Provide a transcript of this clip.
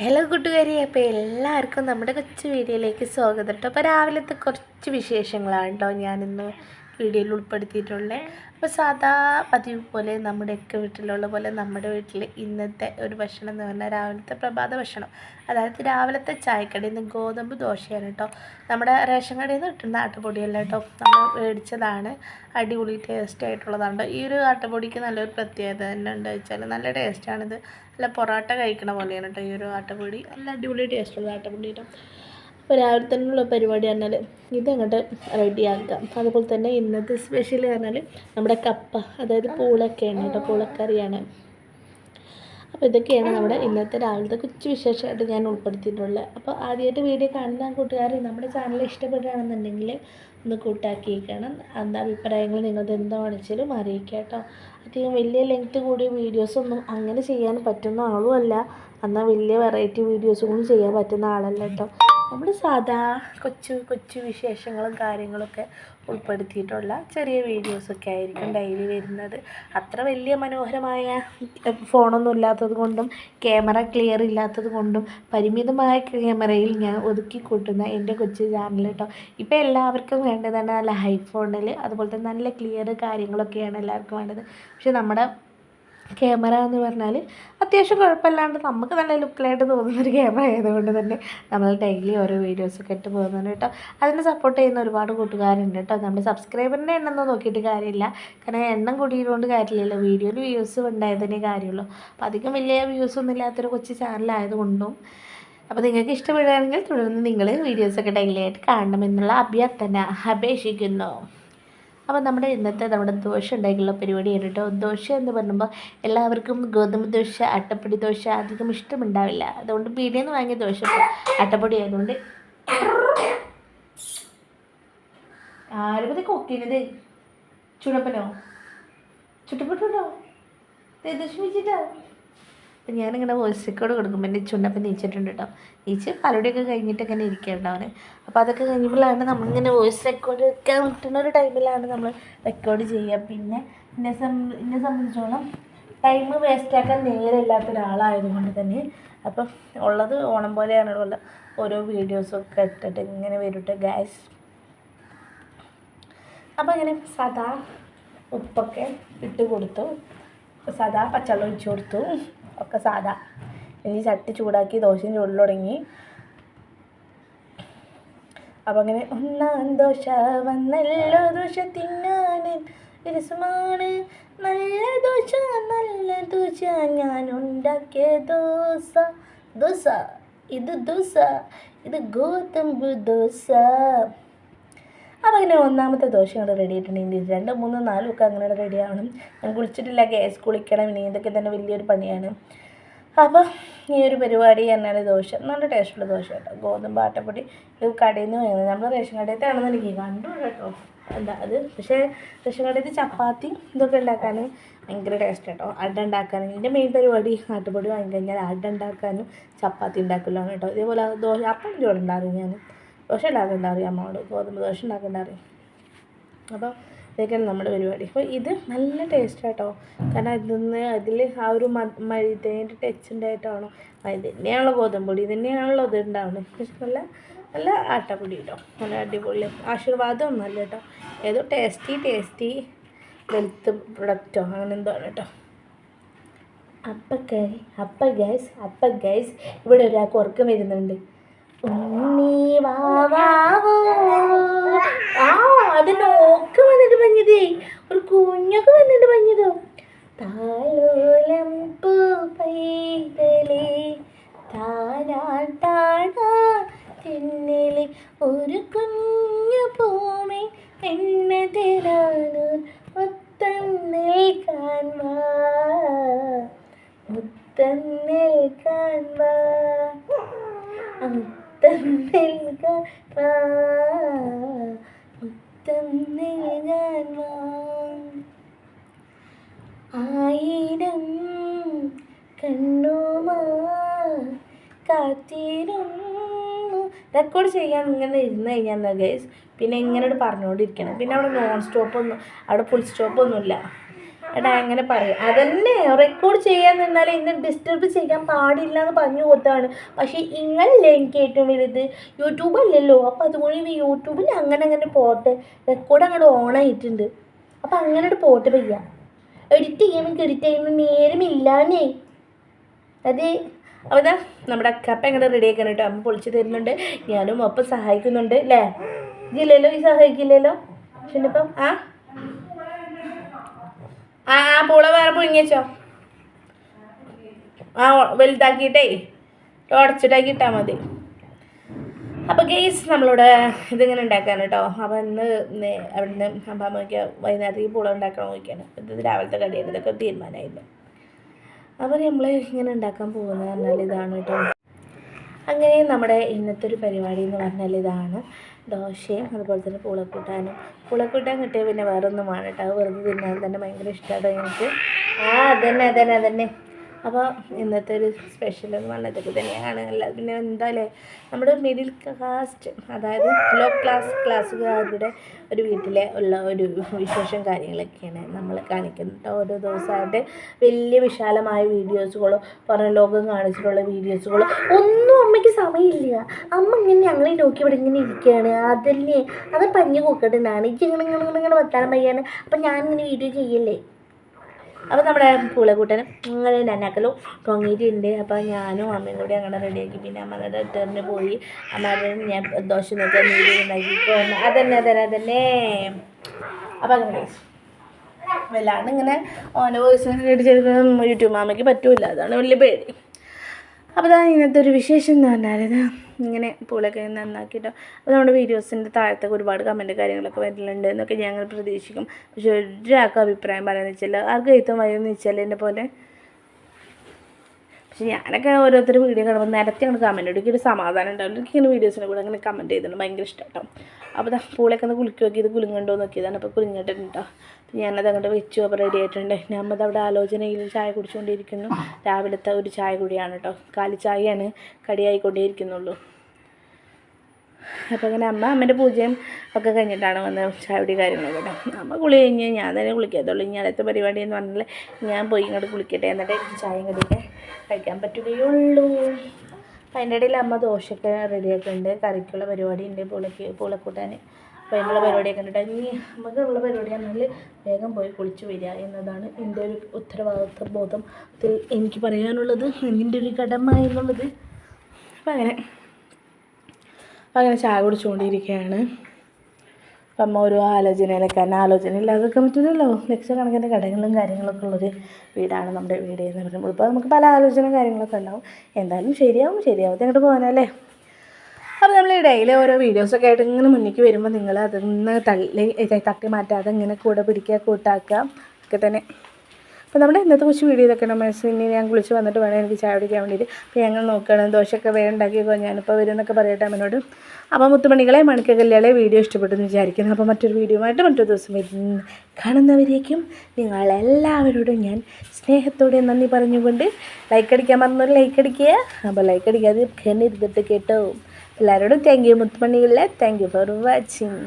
Hello കൂട്ടുകാരി അപ്പോൾ എല്ലാവർക്കും നമ്മുടെ കൊച്ചു വീഡിയോയിലേക്ക് സ്വാഗതം കേട്ടോ. അപ്പോൾ രാവിലത്തെ കുറച്ച് വിശേഷങ്ങളാണ് കേട്ടോ ഞാനിന്ന് വീഡിയോയിൽ ഉൾപ്പെടുത്തിയിട്ടുള്ളത് അപ്പോൾ സാധാ പതിവ് പോലെ നമ്മുടെയൊക്കെ വീട്ടിലുള്ള പോലെ നമ്മുടെ വീട്ടിൽ ഇന്നത്തെ ഒരു ഭക്ഷണം എന്ന് പറഞ്ഞാൽ രാവിലത്തെ പ്രഭാത ഭക്ഷണം. അതായത് രാവിലത്തെ ചായക്കടയിൽ നിന്ന് ഗോതമ്പ് ദോശയാണ് കേട്ടോ. നമ്മുടെ റേഷൻ കടയിൽ നിന്ന് കിട്ടുന്ന ആട്ടുപൊടിയല്ല കേട്ടോ. നമ്മൾ മേടിച്ചതാണ്. അടിപൊളി ടേസ്റ്റ് ആയിട്ടുള്ളതാണ്. ഈ ഒരു ആട്ടുപൊടിക്ക് നല്ലൊരു പ്രത്യേകത തന്നെ ഉണ്ട് വെച്ചാൽ നല്ല ടേസ്റ്റാണിത് നല്ല പൊറോട്ട കഴിക്കണ പോലെയാണ് കേട്ടോ ഈ ഒരു ആട്ടുപൊടി. നല്ല അടിപൊളി ടേസ്റ്റുള്ള ആട്ടുപൊടി കേട്ടോ. അപ്പോൾ രാവിലെ തന്നെയുള്ള പരിപാടി പറഞ്ഞാൽ ഇതങ്ങോട്ട് റെഡി ആക്കാം. അതുപോലെ തന്നെ ഇന്നത്തെ സ്പെഷ്യൽ പറഞ്ഞാൽ നമ്മുടെ കപ്പ അതായത് പൂളൊക്കെയാണ് കേട്ടോ പൂളക്കറിയാണ്. അപ്പോൾ ഇതൊക്കെയാണ് നമ്മുടെ ഇന്നത്തെ രാവിലത്തെ കൊച്ചു വിശേഷമായിട്ട് ഞാൻ ഉൾപ്പെടുത്തിയിട്ടുള്ളത്. അപ്പോൾ ആദ്യമായിട്ട് വീഡിയോ കാണുന്ന കൂട്ടുകാർ നമ്മുടെ ചാനൽ ഇഷ്ടപ്പെടുകയാണെന്നുണ്ടെങ്കിൽ ഒന്ന് കൂട്ടാക്കിയേക്കണം. എന്താ അഭിപ്രായങ്ങൾ നിങ്ങളത് എന്താണെച്ചാലും അറിയിക്കുക കേട്ടോ. അധികം വലിയ ലെങ്ത്ത് കൂടിയ വീഡിയോസൊന്നും അങ്ങനെ ചെയ്യാൻ പറ്റുന്ന ആളുമല്ല എന്നാൽ വലിയ വെറൈറ്റി വീഡിയോസും ചെയ്യാൻ പറ്റുന്ന ആളല്ല കേട്ടോ. നമ്മൾ സാധാ കൊച്ചു കൊച്ചു വിശേഷങ്ങളും കാര്യങ്ങളൊക്കെ ഉൾപ്പെടുത്തിയിട്ടുള്ള ചെറിയ വീഡിയോസൊക്കെ ആയിരിക്കും ഡെയിലി വരുന്നത്. അത്ര വലിയ മനോഹരമായ ഫോണൊന്നും ഇല്ലാത്തത് കൊണ്ടും ക്യാമറ ക്ലിയർ ഇല്ലാത്തത് കൊണ്ടും പരിമിതമായ ക്യാമറയിൽ ഞാൻ ഒതുക്കി കൂട്ടുന്ന എന്റെ കൊച്ചു ചാനൽ കേട്ടോ ഇപ്പോൾ എല്ലാവർക്കും വേണ്ടതാണ് നല്ല ഹൈ ഫോണിൽ അതുപോലെ തന്നെ നല്ല ക്ലിയർ കാര്യങ്ങളൊക്കെയാണ് എല്ലാവർക്കും വേണ്ടത്. പക്ഷെ നമ്മുടെ ക്യാമറ എന്ന് പറഞ്ഞാൽ അത്യാവശ്യം കുഴപ്പമില്ലാണ്ട് നമുക്ക് നല്ല ലുക്കിലായിട്ട് തോന്നുന്നൊരു ക്യാമറ ആയതുകൊണ്ട് തന്നെ നമ്മൾ ഡെയിലി ഓരോ വീഡിയോസൊക്കെ ഇട്ട് പോകുന്നുണ്ട് കേട്ടോ. അതിനെ സപ്പോർട്ട് ചെയ്യുന്ന ഒരുപാട് കൂട്ടുകാരുണ്ട് കേട്ടോ. നമ്മുടെ സബ്സ്ക്രൈബറിന്റെ എണ്ണം ഒന്നും നോക്കിയിട്ട് കാര്യമില്ല. കാരണം എണ്ണം കൂടിയതുകൊണ്ട് കാര്യമില്ലല്ലോ. വീഡിയോയിൽ വ്യൂസ് ഉണ്ടായതിനേ കാര്യമുള്ളൂ. അപ്പോൾ അധികം വലിയ വ്യൂസ് ഒന്നും ഇല്ലാത്തൊരു കൊച്ചു ചാനലായതുകൊണ്ടും അപ്പോൾ നിങ്ങൾക്ക് ഇഷ്ടപ്പെടുകയാണെങ്കിൽ തുടർന്ന് നിങ്ങൾ വീഡിയോസൊക്കെ ഡെയിലി ആയിട്ട് കാണണമെന്നുള്ള അഭ്യർത്ഥന അപേക്ഷിക്കുന്നു. അപ്പോൾ നമ്മുടെ ഇന്നത്തെ നമ്മുടെ ദോശ ഉണ്ടാക്കിയുള്ള പരിപാടിയാണ് കേട്ടോ ദോശ എന്ന് പറയുമ്പോൾ എല്ലാവർക്കും ഗോതമ്പ് ദോശ അട്ടപ്പൊടി ദോശ അധികം ഇഷ്ടമുണ്ടാവില്ല. അതുകൊണ്ട് പീടിയിൽ നിന്ന് വാങ്ങിയ ദോശ അട്ടപ്പൊടി ആയതുകൊണ്ട്. ആരും കൊക്കിനത് ചുടപ്പനോ ചുട്ടപ്പെട്ടോ ദശമിച്ചിട്ടോ അപ്പം ഞാനിങ്ങനെ വോയിസ് റെക്കോർഡ് കൊടുക്കുമ്പോൾ എന്റെ ചുണ്ടപ്പം നീച്ചിട്ടുണ്ട് കേട്ടോ. നീച്ച് പലരുടെയൊക്കെ കഴിഞ്ഞിട്ടൊക്കെ ഇങ്ങനെ ഇരിക്കേണ്ട അവന്. അപ്പോൾ അതൊക്കെ കഴിയുമ്പോഴാണ് നമ്മളിങ്ങനെ വോയിസ് റെക്കോർഡ് വെക്കാൻ കിട്ടുന്ന ഒരു ടൈമിലാണ് നമ്മൾ റെക്കോർഡ് ചെയ്യുക. പിന്നെ എന്നെ സം എന്നെ സംബന്ധിച്ചോളം ടൈം വേസ്റ്റാക്കാൻ നേരമില്ലാത്ത ഒരാളായതുകൊണ്ട് തന്നെ അപ്പം ഉള്ളത് ഓണം പോലെയാണ് ഉള്ള ഓരോ വീഡിയോസൊക്കെ ഇട്ടിട്ട് ഇങ്ങനെ വരട്ടെ ഗ്യാസ് അപ്പോൾ ഇങ്ങനെ സദാ ഉപ്പൊക്കെ ഇട്ട് കൊടുത്തു. സദാ പച്ചവെള്ളം ഒഴിച്ചു കൊടുത്തു. ഒക്കെ സാധാ. ഇനി ചട്ടി ചൂടാക്കി ദോശയും ചൂടിൽ തുടങ്ങി. അപ്പം അങ്ങനെ ഒന്നാം ദോശ വന്നല്ലോ ദോശ തിന്നാൻ നല്ല ദോശ നല്ല ദോശ. ഞാൻ ഉണ്ടാക്കിയ ദോശ. ദോശ. ഇത് ദോശ. ഇത് ഗോതമ്പ് ദോശ. അപ്പോൾ അങ്ങനെ ഒന്നാമത്തെ ദോശ അവിടെ റെഡി ആയിട്ടുണ്ടെങ്കിൽ രണ്ട് മൂന്ന് നാലും ഒക്കെ അങ്ങനെ റെഡി ആവണം. ഞാൻ കുളിച്ചിട്ടില്ല ഗ്യാസ് കുളിക്കണം ഇനി ഇതൊക്കെ തന്നെ വലിയൊരു പണിയാണ്. അപ്പോൾ ഈ ഒരു പരിപാടി തന്നെയാണ് ദോശ. നല്ല ടേസ്റ്റുള്ള ദോശ കേട്ടോ. ഗോതമ്പ് ആട്ടപ്പൊടി ഇത് കടയിൽ നിന്ന് വാങ്ങുന്നത് നമ്മൾ റേഷൻ കടയിൽ ആണെന്ന് എനിക്ക് കണ്ടു കേട്ടോ. എന്താ അത്? പക്ഷേ റേഷൻ കടയിൽ ചപ്പാത്തി ഇതൊക്കെ ഉണ്ടാക്കാൻ ഭയങ്കര ടേസ്റ്റ് കേട്ടോ അട ഉണ്ടാക്കാനും. എന്റെ മെയിൻ പരിപാടി ആട്ടപ്പൊടി വാങ്ങിക്കഴിഞ്ഞാൽ അട ഉണ്ടാക്കാനും ചപ്പാത്തി ഉണ്ടാക്കലാണ് കേട്ടോ. ഇതേപോലെ ദോശ അപ്പം ചോറുണ്ടാകും ഞാൻ ദോശ ഉണ്ടാക്കേണ്ട അറിയാം അമ്മയോട് ഗോതമ്പ് ദോശ ഉണ്ടാക്കേണ്ട അറിയാം അപ്പോൾ ഇതൊക്കെയാണ് നമ്മുടെ പരിപാടി. അപ്പോൾ ഇത് നല്ല ടേസ്റ്റ് കേട്ടോ കാരണം ഇതിന്ന് അതിൽ ആ ഒരു മൈദേന്റെ ടച്ച് ഉണ്ടായിട്ടാണോ? മൈദ തന്നെയാണല്ലോ ഗോതമ്പൊടി തന്നെയാണല്ലോ ഇത് ഉണ്ടാവുന്നത് നല്ല നല്ല ആട്ടപ്പൊടി കേട്ടോ. നല്ല അടിപൊളി. ആശീർവാദം ഒന്നല്ല കേട്ടോ. ഏതോ ടേസ്റ്റി ടേസ്റ്റി വെൽത്ത് പ്രൊഡക്റ്റോ അങ്ങനെ എന്തോ ആണ് കേട്ടോ. അപ്പ ഗൈ അപ്പ ഗൈസ് അപ്പ ഗൈസ് ഇവിടെ ഒരാൾക്ക് ഉറക്കം വരുന്നുണ്ട് ഉണ്ണി വാവാവോ ആ അത് നോക്ക് പഞ്ഞതേ ഒരു കുഞ്ഞൊക്കെ വന്നിട്ട് പഞ്ഞതോ താലോലം പൂ പൈതലേ താരാട്ടാടാ തെന്നിലെ. ഒരു കുഞ്ഞു പോമേ തരാനൂർ മുത്തം നിൽക്കാൻ വാ മുത്തം നൽകാൻ വാ ആയിരം കാത്തിരുന്നു. റെക്കോർഡ് ചെയ്യാൻ ഇങ്ങനെ ഇരുന്ന് കഴിഞ്ഞാൽ ഗൈസ് പിന്നെ ഇങ്ങനെ പറഞ്ഞുകൊണ്ടിരിക്കണം പിന്നെ അവിടെ നോൺ സ്റ്റോപ്പ് ഒന്നും അവിടെ ഫുൾ സ്റ്റോപ്പ് ഒന്നുമില്ല. എടാ അങ്ങനെ പറയും. അതന്നെ റെക്കോർഡ് ചെയ്യാൻ നിന്നാൽ ഇന്ന് ഡിസ്റ്റർബ് ചെയ്യാൻ പാടില്ല എന്ന് പറഞ്ഞു കൊടുത്താണ് പക്ഷേ ഇങ്ങളല്ലേ എനിക്ക് ഏറ്റവും വലുത്? യൂട്യൂബ് അല്ലല്ലോ. അപ്പോൾ അതുകൊണ്ട് യൂട്യൂബിൽ അങ്ങനെ അങ്ങനെ പോട്ടെ റെക്കോർഡ് അങ്ങോട്ട് ഓൺ ആയിട്ടുണ്ട്. അപ്പോൾ അങ്ങനെ പോട്ടെ പയ്യ. എഡിറ്റ് ചെയ്യണമെങ്കിൽ എഡിറ്റ് ചെയ്യുമ്പോൾ നേരമില്ലാന്നേ അതെ. ഇതാ നമ്മുടെ അക്കാപ്പ എങ്ങനെ റെഡി ആക്കാൻ കേട്ടോ അമ്മ പൊളിച്ച് തരുന്നുണ്ട്. ഞാനും ഒപ്പം സഹായിക്കുന്നുണ്ട് അല്ലേ ഇല്ലല്ലോ ഈ സഹായിക്കില്ലല്ലോ? പക്ഷെ ആ? ആ ആ പൂള വേറെ പൊങ്ങിയച്ചോ ആ വലുതാക്കിയിട്ടേ ഉടച്ചിട്ടാക്കി ഇട്ടാൽ മതി. അപ്പോൾ ഗെയ്സ് നമ്മളിവിടെ ഇതിങ്ങനെ ഉണ്ടാക്കാൻ കേട്ടോ അപ്പോൾ ഇന്ന് ഇന്ന് അവിടുന്ന് അമ്പാമ്മയ്ക്ക് വൈകുന്നേരത്തേക്ക് പൂള ഉണ്ടാക്കണം നോക്കിയാണ് ഇത് രാവിലത്തെ കടിയാണ്. ഇതൊക്കെ തീരുമാനമായില്ല അപ്പോൾ നമ്മളെ ഇങ്ങനെ ഉണ്ടാക്കാൻ പോകുന്നത് പറഞ്ഞാൽ ഇതാണ് കേട്ടോ അങ്ങനെ നമ്മുടെ ഇന്നത്തെ ഒരു പരിപാടി എന്ന് പറഞ്ഞാൽ ഇതാണ് ദോശയും അതുപോലെ തന്നെ പൂളക്കൂട്ടാനും. പൂളക്കൂട്ടാൻ കിട്ടിയ പിന്നെ വേറൊന്നുമാണ് കേട്ടോ വെറുതെ തിന്നാൻ തന്നെ ഭയങ്കര ഇഷ്ടമാണ് എനിക്ക്. ആ അതന്നെ അതന്നെ അതന്നെ. അപ്പോൾ ഇന്നത്തെ ഒരു സ്പെഷ്യൽ എന്ന് പറഞ്ഞത് ഇതൊക്കെ തന്നെയാണ് അല്ല പിന്നെ എന്തായാലേ നമ്മുടെ മിഡിൽ കാസ്റ്റ് അതായത് ലോ ക്ലാസ് ക്ലാസ്സുകാരുടെ ഒരു വീട്ടിലെ ഉള്ള ഒരു വിശേഷം കാര്യങ്ങളൊക്കെയാണ് നമ്മൾ കാണിക്കുന്നത്. ഓരോ ദിവസമായിട്ട് വലിയ വിശാലമായ വീഡിയോസുകളോ പറഞ്ഞ ലോകം കാണിച്ചിട്ടുള്ള വീഡിയോസുകളോ ഒന്നും അമ്മയ്ക്ക് സമയമില്ല. അമ്മ ഇങ്ങനെ ഞങ്ങളെ നോക്കി ഇവിടെ ഇങ്ങനെ ഇരിക്കുകയാണ്. അതല്ലേ? അത് പഞ്ഞു കൂക്കട്ടുണ്ടാണ് ഇങ്ങനെ ഇങ്ങനെ ഇങ്ങനെ ഇങ്ങനെ പയ്യാണ് അപ്പം ഞാനിങ്ങനെ വീഡിയോ ചെയ്യല്ലേ? അപ്പോൾ നമ്മുടെ പൂളക്കൂട്ടനും അങ്ങനെ നന്നാക്കലും ടൊങ്ങിയിട്ടുണ്ട് അപ്പോൾ ഞാനും അമ്മയും കൂടി അങ്ങനെ റെഡിയാക്കി പിന്നെ അമ്മയുടെ ഡോക്ടറിന് പോയി. അമ്മയുടെ ഞാൻ ദോശ നോക്കാൻ നീരി ഉണ്ടാക്കി. പോകുന്നു അതന്നെ അതന്നെ അതന്നെ. അപ്പോൾ അങ്ങനെ. വല്ലാണ്ട് ഇങ്ങനെ ഓന്റെ വോയിസ് കേട്ട് ചെയ്ത് യൂട്യൂബ് മാമയ്ക്ക് പറ്റൂല. അതാണ് വലിയ പേടി. അപ്പോൾ ഇന്നത്തെ ഒരു വിശേഷം എന്ന് പറഞ്ഞാൽ ഇങ്ങനെ പൂളൊക്കെ നന്നാക്കിയിട്ട്. അപ്പോൾ നമ്മുടെ വീഡിയോസിന്റെ താഴത്തൊക്കെ ഒരുപാട് കമന്റ് കാര്യങ്ങളൊക്കെ വരുന്നുണ്ട് എന്നൊക്കെ ഞങ്ങൾ പ്രതീക്ഷിക്കും. പക്ഷെ ഒരാൾക്കും അഭിപ്രായം പറയാമെന്ന് വെച്ചാൽ ആർക്കും എഴുത്തും വയ്യെന്ന് വെച്ചാൽ എന്നെ പോലെ. പക്ഷെ ഞാനൊക്കെ ഓരോരുത്തർ വീഡിയോ കാണുമ്പോൾ നിരത്തി അങ്ങനെ കമന്റ് ഇടും. ഒരു സമാധാനം ഉണ്ടാവില്ല എനിക്ക് ഇങ്ങനെ വീഡിയോസിനെ കൂടെ അങ്ങനെ കമന്റ് ചെയ്തിട്ടുണ്ട് ഭയങ്കര ഇഷ്ടം അപ്പോൾ പൂളൊക്കെ ഒന്ന് കുലുക്കി നോക്കി ഇത് കുലുങ്ങണ്ടോ നോക്കിയതാണ്. അപ്പോൾ അപ്പോൾ ഞാനത് അങ്ങോട്ട് വെച്ചു. അപ്പോൾ റെഡി ആയിട്ടുണ്ട്. നമ്മത് അവിടെ ആലോചനയിൽ ചായ കുടിച്ചുകൊണ്ടിരിക്കുന്നു. രാവിലത്തെ ഒരു ചായ കൂടിയാണ് കേട്ടോ. കാലി ചായയാണ് കടിയായിക്കൊണ്ടേയിരിക്കുന്നുള്ളൂ അപ്പോൾ അങ്ങനെ അമ്മ അമ്മേന്റെ പൂജയും ഒക്കെ കഴിഞ്ഞിട്ടാണ് വന്ന് ചാവടി കാര്യങ്ങളൊക്കെ കേട്ടോ. അമ്മ കുളി കഴിഞ്ഞ് ഞാൻ തന്നെ കുളിക്കാത്തുള്ളൂ. ഇനി അടുത്ത പരിപാടി എന്ന് പറഞ്ഞാൽ ഞാൻ പോയി ഇങ്ങോട്ട് കുളിക്കട്ടെ എന്നിട്ട് ചായയും കടിയൊക്കെ കഴിക്കാൻ പറ്റുകയുള്ളൂ. അപ്പം അതിന്റെ ഇടയിൽ അമ്മ ദോശയൊക്കെ റെഡിയാക്കുന്നുണ്ട് കറിക്കുള്ള പരിപാടി ഉണ്ട് പൂളക്ക് പൂളക്കൂട്ടാൻ അപ്പോൾ അതിനുള്ള പരിപാടിയൊക്കെ ഉണ്ട് നമുക്ക് ഇനി നമുക്കുള്ള പരിപാടി പറഞ്ഞാൽ വേഗം പോയി കുളിച്ച് വരിക എന്നതാണ് എന്റെ ഒരു ഉത്തരവാദിത്വ ബോധത്തിൽ എനിക്ക് പറയാനുള്ളത് എന്റെ ഒരു കടമ എന്നുള്ളത്. അപ്പം അങ്ങനെ. അപ്പം അങ്ങനെ ചായ കുടിച്ചുകൊണ്ടിരിക്കുകയാണ്. അപ്പം അമ്മ ഓരോ ആലോചനയിലൊക്കെ തന്നെ ആലോചന ഇല്ലാതൊക്കെ പറ്റില്ലല്ലോ ലക്ഷക്കണക്കിന് കടകളും കാര്യങ്ങളൊക്കെ ഉള്ളൊരു വീടാണ് നമ്മുടെ വീട് എന്ന് പറയുമ്പോൾ ഇപ്പോൾ നമുക്ക് പല ആലോചനയും കാര്യങ്ങളൊക്കെ ഉണ്ടാവും. എന്തായാലും ശരിയാവും ശരിയാവും. അങ്ങോട്ട് പോകാനല്ലേ അപ്പോൾ നമ്മൾ ഡെയിലി ഓരോ വീഡിയോസൊക്കെ ആയിട്ട് ഇങ്ങനെ മുന്നിലേക്ക് വരുമ്പോൾ നിങ്ങൾ അതിൽ നിന്ന് തള്ളി തട്ടി മാറ്റാതെ ഇങ്ങനെ കൂടെ പിടിക്കുക കൂട്ടാക്കുക ഒക്കെ തന്നെ. അപ്പോൾ നമ്മുടെ ഇന്നത്തെ കുറച്ച് വീഡിയോ ഇതൊക്കെ ഇനി ഞാൻ കുളിച്ച് വന്നിട്ട് വേണം എനിക്ക് ചായ കുടിക്കാൻ വേണ്ടിയിട്ട്. അപ്പോൾ ഞങ്ങൾ നോക്കുകയാണ്. ദോശയൊക്കെ വേഗം ഉണ്ടാക്കിക്കോ ഞാനിപ്പോൾ വരും എന്നൊക്കെ പറയട്ടെ അമ്മനോട്. അപ്പോൾ മുത്തുമണികളെ മണിക്ക കല്യാളെ വീഡിയോ ഇഷ്ടപ്പെട്ടെന്ന് വിചാരിക്കുന്നു. അപ്പോൾ മറ്റൊരു വീഡിയോ ആയിട്ട് മറ്റൊരു ദിവസം കാണുന്നവരേക്കും നിങ്ങളെല്ലാവരോടും ഞാൻ സ്നേഹത്തോടെ നന്ദി പറഞ്ഞുകൊണ്ട് ലൈക്ക് അടിക്കാൻ മറന്നൊരു ലൈക്ക് അടിക്കുക. അപ്പോൾ ലൈക്ക് അടിക്കാതെ ഇരുന്നിട്ട് കേട്ടോ. എല്ലാവരോടും thank you മുത്തുമണികളെ. Thank you for watching